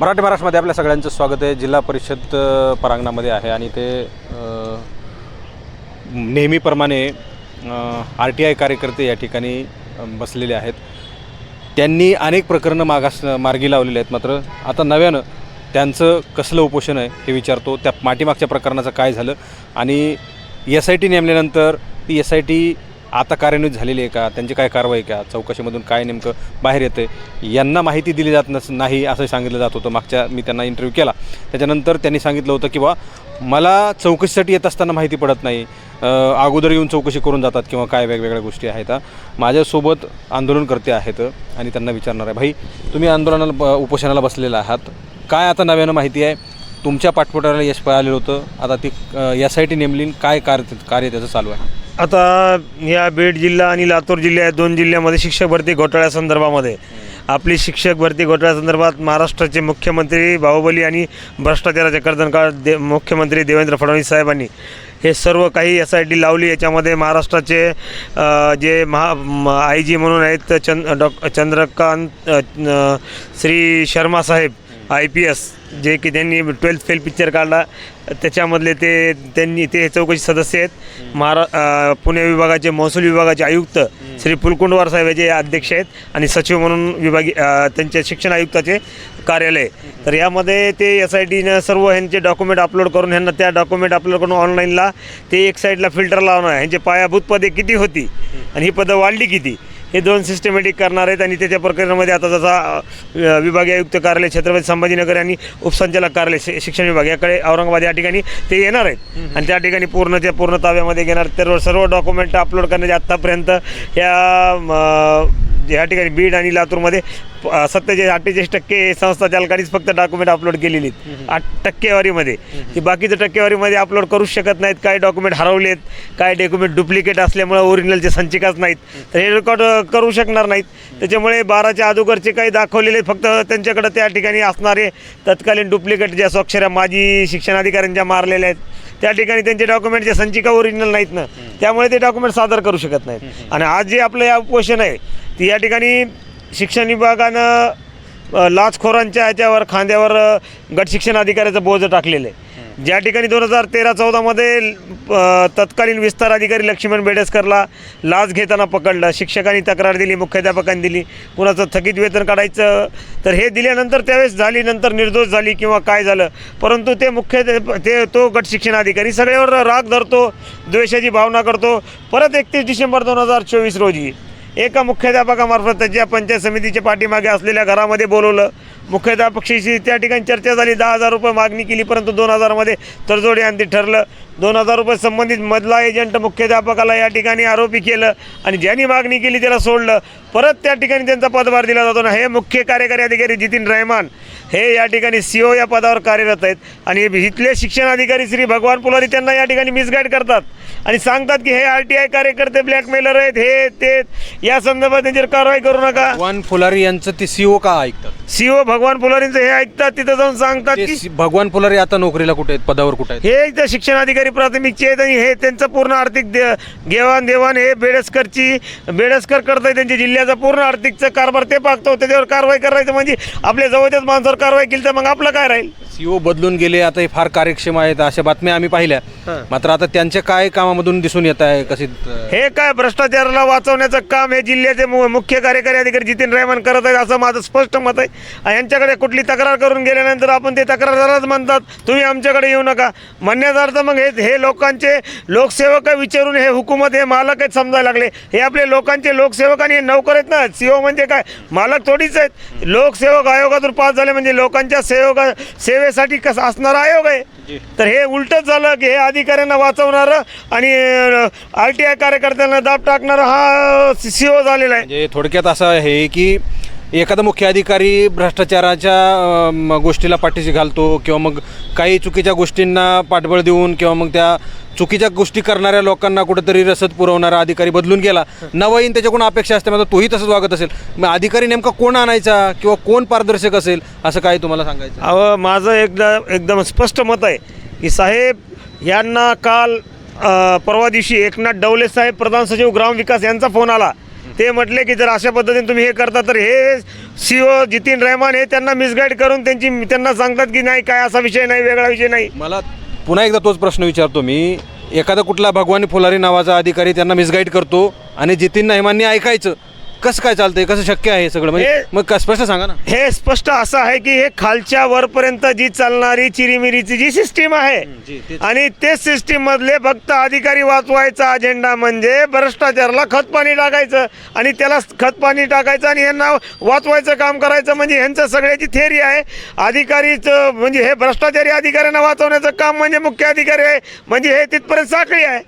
मराठी महाराष्ट्रामध्ये आपल्या सगळ्यांचं स्वागत आहे. जिल्हा परिषद परांगणामध्ये आहे आणि ते नेहमीप्रमाणे आर टी आय कार्यकर्ते या ठिकाणी बसलेले आहेत. त्यांनी अनेक प्रकरणं मागास मार्गी लावलेली आहेत मात्र आता नव्यानं त्यांचं कसलं उपोषण आहे हे विचारतो. त्या माटीमागच्या प्रकरणाचं काय झालं आणि एस आय टी नेमल्यानंतर ती एस आय टी आता कार्यान्वित झालेली आहे का? त्यांची काय कारवाई का? चौकशीमधून काय नेमकं बाहेर येतं आहे यांना माहिती दिली जात नस नाही असं सांगितलं जात होतं. मागच्या मी त्यांना इंटरव्ह्यू केला. त्याच्यानंतर त्यांनी सांगितलं होतं की बा मला चौकशीसाठी येत असताना माहिती पडत नाही. अगोदर येऊन चौकशी करून जातात किंवा काय वेगवेगळ्या गोष्टी आहेत माझ्यासोबत आंदोलनकर्ते आहेत आणि त्यांना विचारणार आहे भाई तुम्ही आंदोलनाला ब- उपोषणाला बसलेला आहात. काय आता नव्यानं माहिती आहे? तुमच्या पाठपुटाला यश पळालेलं होतं. आता ती एस आय टी नेमलीन काय कार्य कार्य त्याचं चालू आहे? आता या बीड जिल्हा आणि लातूर जिल्हा या दोन जिल्ह्यामध्ये शिक्षक भरती घोटाळ्यासंदर्भामध्ये आपली शिक्षक भरती घोटाळ्यासंदर्भात महाराष्ट्राचे मुख्यमंत्री बाहुबली आणि भ्रष्टाचाराचे कर्दनकाळ दे मुख्यमंत्री देवेंद्र फडणवीस साहेबांनी हे सर्व काही एस आय टी लावली. याच्यामध्ये महाराष्ट्राचे जे महा आय जी म्हणून आहेत चंद Dr Chandrakant Shri Sharma Saheb I P S जे की त्यांनी ट्वेल्थ फेल पिक्चर काढला. त्याच्यामधले ते त्यांनी ते चौकशी सदस्य आहेत. महारा पुणे विभागाचे महसूल विभागाचे आयुक्त श्री पुलकुंडवार साहेब याचे अध्यक्ष आहेत आणि सचिव म्हणून विभागी त्यांच्या शिक्षण आयुक्ताचे कार्यालय तर यामध्ये ते एस आय टीनं सर्व ह्यांचे डॉक्युमेंट अपलोड करून ह्यांना त्या डॉक्युमेंट अपलोड करून ऑनलाईनला ते एक साईडला फिल्टर लावणं ह्यांचे पायाभूत पदे किती होती आणि ही पदं वाढली किती? हे दोन सिस्टमॅटिक करणार आहेत आणि त्याच्या प्रकरणामध्ये आता जसा विभागीय आयुक्त कार्यालय छत्रपती संभाजीनगर आणि उपसंचालक कार्यालय शिक्षण विभाग याकडे औरंगाबाद या ठिकाणी ते येणार आहेत. आणि त्या ठिकाणी पूर्णच्या पूर्ण ताब्यामध्ये घेणार तर सर्व डॉक्युमेंट अपलोड करण्याचे आत्तापर्यंत या या ठिकाणी बीड आणि लातूरमध्ये सत्तेचाळीस अठ्ठेचाळीस टक्के संस्था चालकांनीच फक्त डॉक्युमेंट अपलोड केलेली आहेत. आठ टक्केवारीमध्ये. ती बाकीच्या टक्केवारीमध्ये अपलोड करूच शकत नाहीत काही डॉक्युमेंट हरवलेत काही डॉक्युमेंट डुप्लिकेट असल्यामुळे ओरिजिनलचे संचिकाच नाहीत. तर हे रेकॉर्ड करू शकणार नाहीत. त्याच्यामुळे बाराच्या अगोदरचे काही दाखवलेले फक्त त्यांच्याकडे त्या ठिकाणी असणारे तत्कालीन डुप्लिकेट ज्या स्वाक्षऱ्या माजी शिक्षणाधिकाऱ्यांच्या मारलेल्या आहेत. त्या ठिकाणी त्यांचे डॉक्युमेंटच्या संचिका ओरिजिनल नाहीत ना. त्यामुळे ते डॉक्युमेंट सादर करू शकत नाहीत. आणि आज जे आपलं या उपोषण आहे ती या ठिकाणी शिक्षण विभागानं लाचखोरांच्या ह्याच्यावर खांद्यावर गट शिक्षण अधिकाऱ्याचं बोज टाकलेलं आहे. ज्या ठिकाणी दोन हजार तेरा चौदामध्ये तत्कालीन विस्तार अधिकारी लक्ष्मण बेडेसकरला लाच घेताना पकडलं शिक्षकांनी तक्रार दिली मुख्याध्यापकांनी दिली कुणाचं थकीत वेतन काढायचं तर हे दिल्यानंतर त्यावेळेस झाली नंतर निर्दोष झाली किंवा काय झालं परंतु ते मुख्य ते तो गट शिक्षण अधिकारी सगळ्यावर राग धरतो द्वेषाची भावना करतो. परत एकतीस डिसेंबर दोन हजार चोवीस रोजी एका मुख्याध्यापकामार्फत त्याच्या पंचायत समितीच्या पाठीमागे असलेल्या घरामध्ये बोलवलं. मुख्याध्यापकशी त्या ठिकाणी चर्चा झाली दहा हजार रुपये मागणी केली परंतु दोन हजारमध्ये तडजोडी अंती ठरलं. दोन हजार रुपये संबंधित मधला एजंट मुख्याध्यापकाला या ठिकाणी आरोपी केलं आणि ज्यांनी मागणी केली त्याला सोडलं. परत त्या ठिकाणी त्यांचा पदभार दिला जातो ना हे मुख्य कार्यकारी अधिकारी जितीन रहमान हे या ठिकाणी सी ओ या पदावर कार्यरत आहेत. आणि इथले शिक्षण अधिकारी श्री भगवान पुलारी त्यांना या ठिकाणी मिसगाईड करतात. आणि सांगतात की हे आर टी आय कार्यकर्ते ब्लॅकमेलर आहेत हे ते या संदर्भात त्यांच्यावर कारवाई करू नका. वन फुलारी यांचं ते सी ओ का ऐकतात? ओ भगवान पुलारींचं हे ऐकतात तिथं जाऊन सांगतात ते की भगवान फुलारी आता नोकरीला कुठे आहेत पदावर कुठे आहेत? हे इथं शिक्षण अधिकारी प्राथमिकचे आहेत आणि हे त्यांचं पूर्ण आर्थिक दे घेवाण देवाण हे बेडसकरची बेडसकर करताय त्यांच्या जिल्ह्याचा पूर्ण आर्थिकचा कारभार ते पाहतो त्याच्यावर कारवाई करायचं म्हणजे आपल्या जवळच्याच माणसावर कारवाई केली तर मग आपलं काय राहील? सीओ बदलून गेले आता हे फार कार्यक्षम आहेत अशा बातम्या आम्ही पाहिल्या. हां. मात्र आता त्यांच्या काय कामामधून दिसून येत आहे कशी हे काय भ्रष्टाचाराला वाचवण्याचं काम हे जिल्ह्याचे मु- मुख्य कार्यकारी अधिकारी जितीन रहमान करत आहेत असं माझं स्पष्ट मत आहे. यांच्याकडे कुठली तक्रार करून गेल्यानंतर आपण ते तक्रारदारच म्हणतात तुम्ही आमच्याकडे येऊ नका म्हणण्याचा अर्थ मग हे हे लोकांचे लोकसेवक विचारून हे हुकूमत हे मालक आहेत समजायला लागले हे आपले लोकांचे लोकसेवक आणि हे नौकर आहेत ना सीओ म्हणजे काय मालक थोडीच आहेत लोकसेवक आयोगातून पास झाले म्हणजे लोकांच्या सेवक सेवेसाठी कसं असणारा आयोग आहे तर हे उलटच झालं की हे अधिकाऱ्यांना वाचवणारं आणि आर टी आय कार्यकर्त्यांना दाब टाकणारा हा सी ओ झालेला आहे म्हणजे थोडक्यात असं आहे की एखादा मुख्य अधिकारी भ्रष्टाचाराच्या गोष्टीला पाठीशी घालतो किंवा मग काही चुकीच्या गोष्टींना पाठबळ देऊन किंवा मग त्या चुकीच्या गोष्टी करणाऱ्या लोकांना कुठेतरी रसद पुरवणारा अधिकारी बदलून गेला. नवा येईन त्याच्याकडून अपेक्षा असते मात्र तोही तसंच वागत असेल. मग अधिकारी नेमका कोण आणायचा किंवा कोण पारदर्शक असेल असं काय तुम्हाला सांगायचं? अहो माझं एकदा एकदम स्पष्ट मत आहे की साहेब यांना काल परवा दिवशी एकनाथ डवले साहेब प्रधान सचिव ग्रामविकास यांचा फोन आला. ते म्हटले की जर अशा पद्धतीने तुम्ही हे करता तर हे सी ओ जितीन रहमान हे त्यांना मिसगाईड करून त्यांची त्यांना सांगतात की नाही काय असा विषय नाही वेगळा विषय नाही. मला पुन्हा एकदा तोच प्रश्न विचारतो मी. एखादा कुठला भगवान फुलारी नावाचा अधिकारी त्यांना मिसगाईड करतो आणि जितीन नाहिमांनी ऐकायचं. कसं काय चालतंय? कसं शक्य आहे हे सगळं? म्हणजे हे- मग का- स्पष्ट सांगा ना. हे स्पष्ट असं आहे की हे खालच्या वरपर्यंत जी चालणारी चिरीमिरीची जी सिस्टीम आहे तेच. आणि तेच सिस्टीम मधले फक्त अधिकारी वाचवायचा अजेंडा म्हणजे भ्रष्टाचाराला खत पाणी टाकायचं आणि त्याला खत पाणी टाकायचं आणि यांना वाचवायचं काम करायचं म्हणजे ह्यांचं सगळ्याची थेअरी आहे. अधिकारीचं म्हणजे हे भ्रष्टाचारी अधिकाऱ्यांना वाचवण्याचं काम म्हणजे मुख्य अधिकारी आहे म्हणजे हे तिथपर्यंत साखळी आहे.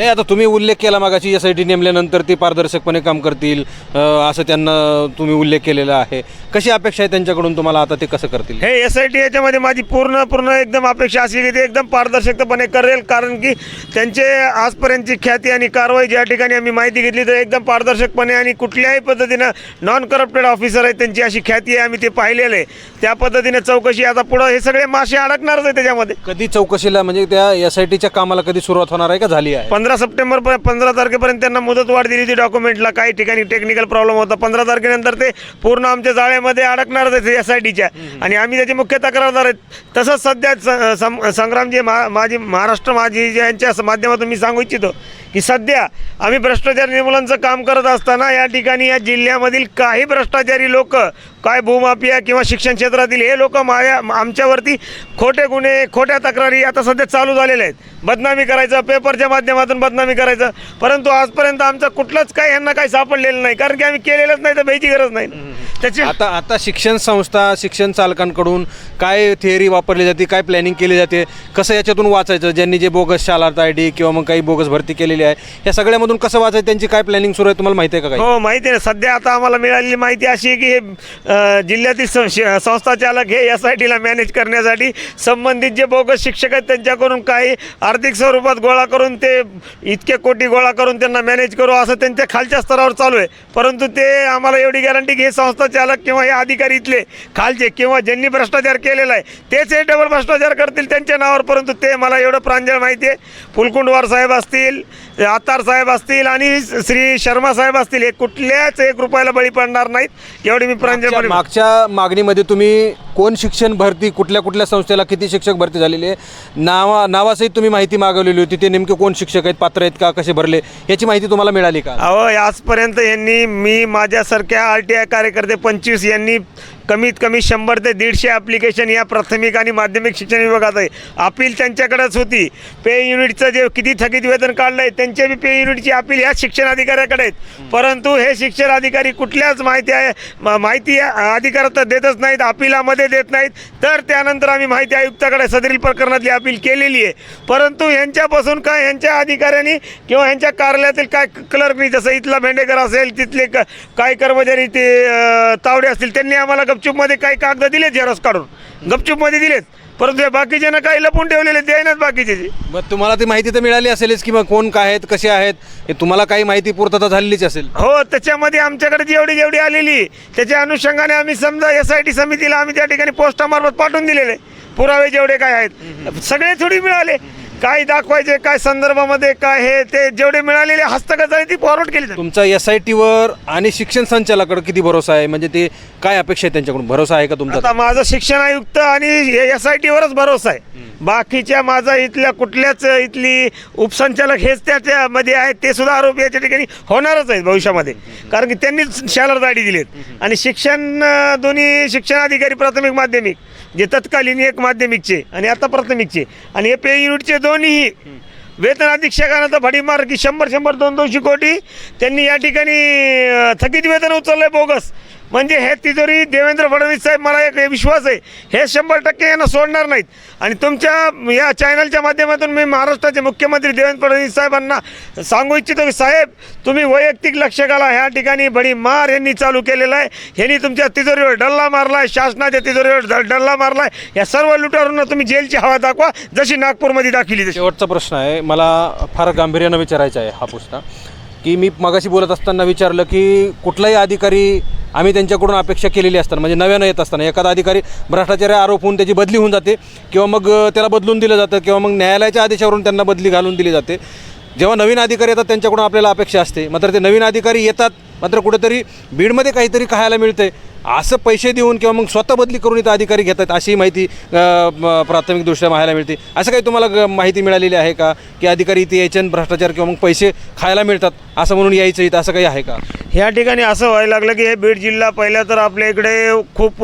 नाही आता तुम्ही उल्लेख केला मागाची एस आय टी नेमल्यानंतर ते पारदर्शकपणे काम करतील अं, असं त्यांना तुम्ही उल्लेख केलेला आहे. कशी अपेक्षा आहे त्यांच्याकडून तुम्हाला आता ते कसं करतील? हे एस आय टी याच्यामध्ये माझी पूर्ण पूर्ण एकदम अपेक्षा अशी की ते एकदम पारदर्शकपणे करेल कारण की त्यांचे आजपर्यंतची ख्याती आणि कारवाई ज्या ठिकाणी आम्ही माहिती घेतली तर एकदम पारदर्शकपणे आणि कुठल्याही पद्धतीनं नॉन करप्टेड ऑफिसर आहे त्यांची अशी ख्याती आहे आम्ही ते पाहिलेलं आहे. त्या पद्धतीने चौकशी आता पुढं हे सगळे मासे अडकणारच आहे त्याच्यामध्ये. कधी चौकशीला म्हणजे त्या एस आय टीच्या कामाला कधी सुरुवात होणार आहे का? झाली आहे. पंधरा सप्टेंबर पंधरा तारखेपर्यंत त्यांना मुदत वाढ दिली होती डॉक्युमेंटला. काही ठिकाणी टेक्निकल प्रॉब्लेम होता. पंधरा तारखेनंतर ते पूर्ण आमच्या जाळ्यामध्ये अडकणारच आहेत एस आय टीच्या आणि आम्ही त्याचे मुख्य तक्रारदार आहेत. तसंच सध्या संग्रामजी मा माझी महाराष्ट्र माझी यांच्या माध्यमातून मी सांगू इच्छितो की सध्या आम्ही भ्रष्टाचार निर्मूलनचं काम करत असताना या ठिकाणी या जिल्ह्यामधील काही भ्रष्टाचारी लोक काय भूमाफिया किंवा शिक्षण क्षेत्रातील हे लोक माझ्या आमच्यावरती खोटे गुन्हे खोट्या तक्रारी आता सध्या चालू झालेल्या आहेत. बदनामी करायचं पेपरच्या माध्यमातून बदनामी करायचं. परंतु आजपर्यंत आमचं कुठलंच काही यांना काही सापडलेलं नाही. कारण की आम्ही केलेलंच नाही तर भ्यायची गरज नाही त्याची आता आता शिक्षण संस्था शिक्षण चालकांकडून काय थिअरी वापरली जाते काय प्लॅनिंग केली जाते कसं याच्यातून वाचायचं ज्यांनी जे बोगस शालात आय डी किंवा मग काही बोगस भरती केलेली आहे या सगळ्यामधून कसं वाचायचं त्यांची काय प्लॅनिंग सुरू आहे तुम्हाला माहिती आहे का काही? हो माहिती आहे ना. सध्या आता आम्हाला मिळालेली माहिती अशी आहे की हे अ, जिल्ह्यातील सं- श- संस्था चालक हे एस आय टीला मॅनेज करण्यासाठी संबंधित जे बोगस शिक्षक आहेत त्यांच्याकडून काही आर्थिक स्वरूपात गोळा करून ते इतके कोटी गोळा करून त्यांना मॅनेज करू असं त्यांच्या खालच्या स्तरावर चालू आहे. परंतु ते आम्हाला एवढी गॅरंटी की हे संस्था चालक किंवा हे अधिकारी इथले खालचे किंवा ज्यांनी भ्रष्टाचार केलेला आहे तेच हे डबल भ्रष्टाचार करतील त्यांच्या नावावर परंतु ते मला एवढं प्रांजळ माहिती आहे. फुलकुंडवार साहेब असतील आतार साहेब असतील आणि श्री शर्मा साहेब असतील हे कुठल्याच एक रुपयाला बळी पडणार नाहीत. एवढी मी प्रांजळपणे मागच्या मागणीमध्ये तुम्ही कोण शिक्षण भरती कुठल्या कुठल्या संस्थेला किती शिक्षक भरती झालेली आहे? नावा नावासहित तुम्ही माहिती मागवलेली होती ते नेमके कोण शिक्षक आहेत पात्र आहेत का कसे भरले? याची माहिती तुम्हाला मिळाली का? अहो आजपर्यंत यांनी मी माझ्यासारख्या आर टी आय कार्यकर्ते पंचवीस यांनी कमीत कमी शंभर ते दीडशे ॲप्लिकेशन या प्राथमिक आणि माध्यमिक शिक्षण विभागात आहे. अपील त्यांच्याकडेच होती. पे युनिटचं जे किती थकीत वेतन काढलं आहे त्यांच्या बी पे युनिटची अपील ह्याच शिक्षण अधिकाऱ्याकडे आहेत. परंतु हे शिक्षण अधिकारी कुठल्याच माहिती आहे म- माहिती अधिकारात तर देतच नाहीत अपिलामध्ये देत नाहीत. तर त्यानंतर आम्ही माहिती आयुक्ताकडे सदरील प्रकरणातली अपील केलेली आहे. परंतु यांच्यापासून काय यांच्या अधिकाऱ्यांनी किंवा यांच्या कार्यालयातील काय क्लर्कनी जसं इथला भेंडेकर असेल तिथले क काय कर्मचारी ते तावडे असतील त्यांनी आम्हाला गपचूपमध्ये काही कागद दिले झेरॉक्स काढून. गपचूपमध्ये दिलेत. परंतु या बाकीच्यांना काही लपून ठेवलेले द्यायनाच बाकीचे मग तुम्हाला ती माहिती तर मिळाली असेलच की मग कोण काय आहेत कसे आहेत हे तुम्हाला काही माहिती पूर्तता झालेलीच असेल. हो त्याच्यामध्ये आमच्याकडे जेवढी जेवढी आलेली त्याच्या अनुषंगाने आम्ही समजा एस आय टी समितीला आम्ही त्या ठिकाणी पोस्टामार्फत पाठवून दिलेले. पुरावे जेवढे काय आहेत सगळे थोडी मिळाले. काय दाखवायचे काय संदर्भामध्ये काय हे ते जेवढे मिळालेले हस्तगत आहे ती फॉरवर्ड केली जाते. तुमचा एस आय टीवर आणि शिक्षण संचालकाकडे किती भरोसा आहे? म्हणजे ते काय अपेक्षा आहे त्यांच्याकडून? भरोसा आहे का तुमचा? आता माझं शिक्षण आयुक्त आणि एस आय टीवरच भरोसा आहे. बाकीच्या माझा इथल्या कुठल्याच इथली उपसंचालक हेच त्याच्यामध्ये आहेत ते सुद्धा आरोपी याच्या ठिकाणी होणारच आहेत भविष्यामध्ये. कारण की त्यांनीच शालर दाढी दिलीत आणि शिक्षण अं, दोन्ही शिक्षण अधिकारी प्राथमिक माध्यमिक जे तत्कालीन एक माध्यमिकचे आणि आता प्राथमिकचे. आणि हे पे युनिटचे दोन्हीही. वेतन अधीक्षकांना तर भडीमार की शंभर शंभर दोन दोनशे कोटी. त्यांनी या ठिकाणी थकीत वेतन उचललंय बोगस. म्हणजे हे तिजोरी देवेंद्र फडणवीस साहेब मला एक विश्वास आहे हे शंभर टक्के यांना सोडणार नाहीत. आणि तुमच्या या चॅनलच्या माध्यमातून मी महाराष्ट्राचे मुख्यमंत्री देवेंद्र फडणवीस साहेबांना सांगू इच्छितो की साहेब तुम्ही वैयक्तिक लक्ष घाला ह्या ठिकाणी बडी मार यांनी चालू केलेला आहे. ह्यांनी तुमच्या तिजोरीवर डल्ला मारलाय शासनाच्या तिजोरीवर डल्ला डल्ला मारलाय. या सर्व लुटारूंना तुम्ही जेलची हवा दाखवा जशी नागपूरमध्ये दाखवली तशी. शेवटचा प्रश्न आहे मला फार गांभीर्यानं विचारायचा आहे हा प्रश्न. की मी मगाशी बोलत असताना विचारलं की कुठलाही अधिकारी आम्ही त्यांच्याकडून अपेक्षा केलेली असताना म्हणजे नव्यानं येत असताना एखादा अधिकारी भ्रष्टाचार आरोप होऊन त्याची बदली होऊन जाते किंवा मग त्याला बदलून दिलं जातं किंवा मग न्यायालयाच्या आदेशावरून त्यांना बदली घालून दिली जाते. जेव्हा नवीन अधिकारी येतात त्यांच्याकडून आपल्याला अपेक्षा असते. मात्र ते नवीन अधिकारी येतात मात्र कुठेतरी बीडमध्ये काहीतरी खायला मिळते असं पैसे देऊन किंवा मग स्वतः बदली करून इथं अधिकारी घेतात अशी माहिती प्राथमिकदृष्ट्या पाहायला मिळते. असं काही तुम्हाला माहिती मिळालेली आहे का? की अधिकारी इथे यायचे भ्रष्टाचार किंवा मग पैसे खायला मिळतात. असं म्हणून यायचं इथं असं काही आहे का? ह्या ठिकाणी असं व्हायला लागलं की हे बीड जिल्हा पहिला तर आपल्या इकडे खूप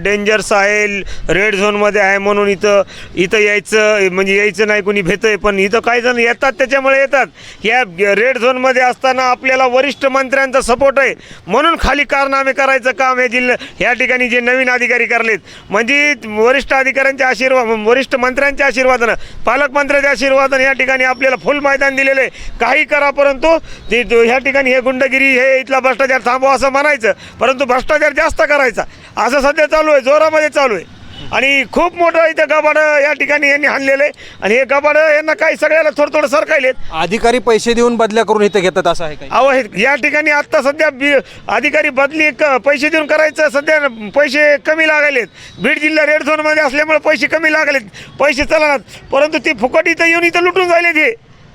डेंजर्स आहे रेड झोनमध्ये आहे म्हणून इथं इथं यायचं म्हणजे यायचं नाही कोणी आहे पण इथं काही जण येतात त्याच्यामुळे येतात. या रेड झोनमध्ये असताना आपल्याला वरिष्ठ मंत्र्यांचा सपोर्ट आहे. म्हणून खाली कारनामे करायचं काम हे जिल्हा ह्या ठिकाणी जे नवीन अधिकारी करलेत. म्हणजे वरिष्ठ अधिकाऱ्यांच्या आशीर्वाद वरिष्ठ मंत्र्यांच्या आशीर्वादानं पालकमंत्र्यांच्या आशीर्वादानं या ठिकाणी आपल्याला फुल मैदान दिलेलं आहे. काही करा परंतु ते ह्या ठिकाणी हे गुंडगिरी हे इथला भ्रष्टाचार थांबवा असं म्हणायचं. परंतु भ्रष्टाचार जास्त करायचा. असं सध्या चालू आहे जोरामध्ये चालू आहे. आणि खूप मोठं इथं गबाडं या ठिकाणी यांनी आणलेलं आहे. आणि हे गबाडं यांना काही सगळ्याला थोडं थोडं सरकायलेत. अधिकारी पैसे देऊन बदल्या करून इथं घेतात असं आहे अहो हे या ठिकाणी आत्ता सध्या बी अधिकारी बदली क पैसे देऊन करायचं सध्या पैसे कमी लागायलेत. बीड जिल्हा रेड झोनमध्ये असल्यामुळे पैसे कमी लागलेत. पैसे चलनात परंतु ती फुकट इथं येऊन इथं लुटून जायले ते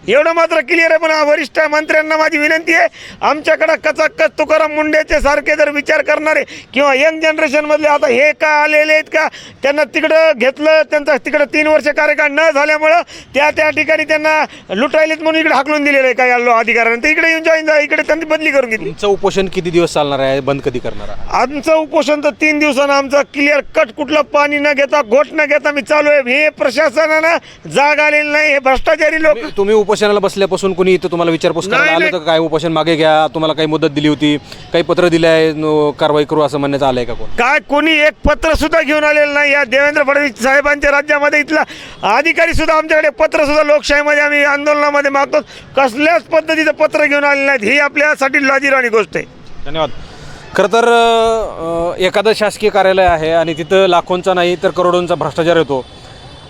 एवढं मात्र क्लिअर आहे पण वरिष्ठ मंत्र्यांना माझी विनंती आहे आमच्याकडं कचाकच तुकाराम मुंडेचे सारखे जर विचार करणारे किंवा यंग जनरेशनमधले आता हे का आलेले आहेत का? त्यांना तिकडं घेतलं त्यांचा तिकडं तीन वर्ष कार्यकाळ न झाल्यामुळं त्या त्या ठिकाणी त्यांना लुटायलेत म्हणून इकडे हाकलून दिलेलं आहे काही आलो अधिकाऱ्यांनी. ते इकडे येऊन जॉईन इकडे त्यांनी बदली करून घेतली. तुमचं उपोषण किती दिवस चालणार आहे? बंद कधी करणार आमचं उपोषण तर तीन दिवसानं आमचं क्लिअर कट कुठलं पाणी न घेता घोट न घेता मी चालू आहे. हे प्रशासनानं जाग आलेली नाही हे भ्रष्टाचारी लोक तुम्ही- तुम्ही उपोषणाला बसल्यापासून कोणी इथं तुम्हाला विचारपूस करायला आलं. तर काय उपोषण मागे घ्या तुम्हाला काही मुदत दिली होती काही पत्र दिले आहे नो- कारवाई करू असं म्हणण्यात आलंय का कोण? काय कोणी एक पत्र सुद्धा घेऊन आलेलं नाही. या देवेंद्र फडणवीस साहेबांच्या राज्यामध्ये इथला अधिकारी सुद्धा आमच्याकडे पत्र सुद्धा लोकशाहीमध्ये आम्ही आंदोलनामध्ये मागतो. कसल्याच पद्धतीचं पत्र घेऊन आले नाहीत. ही आपल्यासाठी लाजीरवाणी गोष्ट आहे. धन्यवाद. खरं तर अ, एखादं शासकीय कार्यालय आहे आणि तिथं लाखोंचा नाही तर करोडोंचा भ्रष्टाचार येतो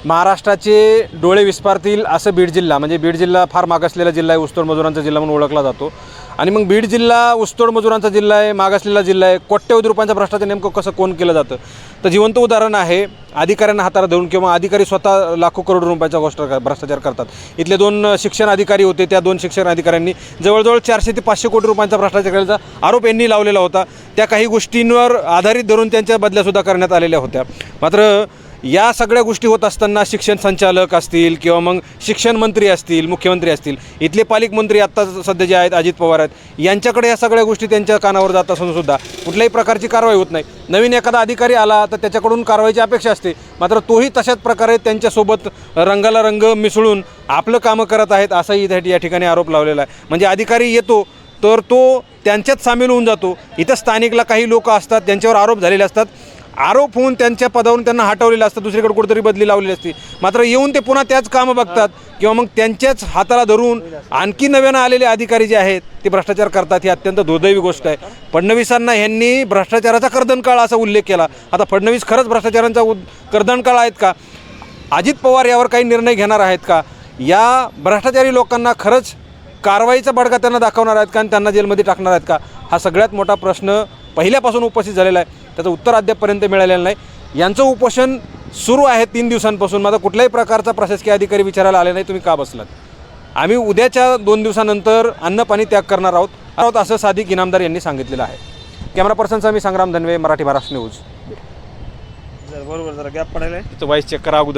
महाराष्ट्राचे डोळे विस्पारतील असं बीड जिल्हा म्हणजे बीड जिल्हा फार मागासलेला जिल्हा आहे ऊसतोड मजुरांचा जिल्हा म्हणून ओळखला जातो. आणि मग बीड जिल्हा ऊसतोड मजुरांचा जिल्हा आहे मागासलेला जिल्हा आहे कोट्यवधी रुपयांचा भ्रष्टाचार नेमकं कसं कोण केलं जातं? तर जिवंत उदाहरण आहे अधिकाऱ्यांना हाताला धरून किंवा अधिकारी स्वतः लाखो करोड रुपयांचा गोष्ट भ्रष्टाचार करतात. इथले दोन शिक्षण अधिकारी होते त्या दोन शिक्षण अधिकाऱ्यांनी जवळजवळ चारशे ते पाचशे कोटी रुपयांचा भ्रष्टाचार केल्याचा आरोप यांनी लावलेला होता. त्या काही गोष्टींवर आधारित धरून त्यांच्या बदल्यासुद्धा करण्यात आलेल्या होत्या. मात्र या सगळ्या गोष्टी होत असताना शिक्षण संचालक असतील किंवा मग शिक्षण मंत्री असतील मुख्यमंत्री असतील इथले पालकमंत्री आत्ता सध्या जे आहेत अजित पवार आहेत यांच्याकडे या सगळ्या गोष्टी त्यांच्या कानावर जात असून सुद्धा कुठल्याही प्रकारची कारवाई होत नाही. नवीन एखादा अधिकारी आला तर त्याच्याकडून कारवाईची अपेक्षा असते. मात्र तोही तशाच प्रकारे त्यांच्यासोबत रंगाला रंग मिसळून आपलं कामं करत आहेत असाही या ठिकाणी आरोप लावलेला आहे. म्हणजे अधिकारी येतो तर तो त्यांच्यात सामील होऊन जातो. इथं स्थानिकला काही लोक असतात त्यांच्यावर आरोप झालेले असतात. आरोप होऊन त्यांच्या पदावरून त्यांना हटवलेलं असतं दुसरीकडे कुठेतरी बदली लावलेली असते. मात्र येऊन ते पुन्हा त्याच कामं बघतात किंवा मग त्यांच्याच हाताला धरून आणखी नव्यानं आलेले अधिकारी जे आहेत ते भ्रष्टाचार करतात ही अत्यंत दुर्दैवी गोष्ट आहे. फडणवीसांना ह्यांनी भ्रष्टाचाराचा कर्दनकाळ असा उल्लेख केला. आता फडणवीस खरंच भ्रष्टाचारांचा उद कर्दनकाळ आहेत का? अजित पवार यावर काही निर्णय घेणार आहेत का? या भ्रष्टाचारी लोकांना खरंच कारवाईचा बडगा त्यांना दाखवणार आहेत का आणि त्यांना जेलमध्ये टाकणार आहेत का? हा सगळ्यात मोठा प्रश्न पहिल्यापासून उपस्थित झालेला आहे. त्याचं उत्तर अद्यापपर्यंत मिळालेलं नाही. यांचं उपोषण सुरू आहे तीन दिवसांपासून. माझा कुठल्याही प्रकारचा प्रशासकीय अधिकारी विचारायला आले नाही. तुम्ही का बसलात? आम्ही उद्याच्या दोन दिवसानंतर अन्न पाणी त्याग करणार आहोत. आहोत असं सादिक इनामदार यांनी सांगितलेलं आहे. कॅमेरा पर्सनचा मी संग्राम धनवे मराठी महाराष्ट्र न्यूज. बरोबर जरा गॅप पडायला वाईस चेक करा अगोदर.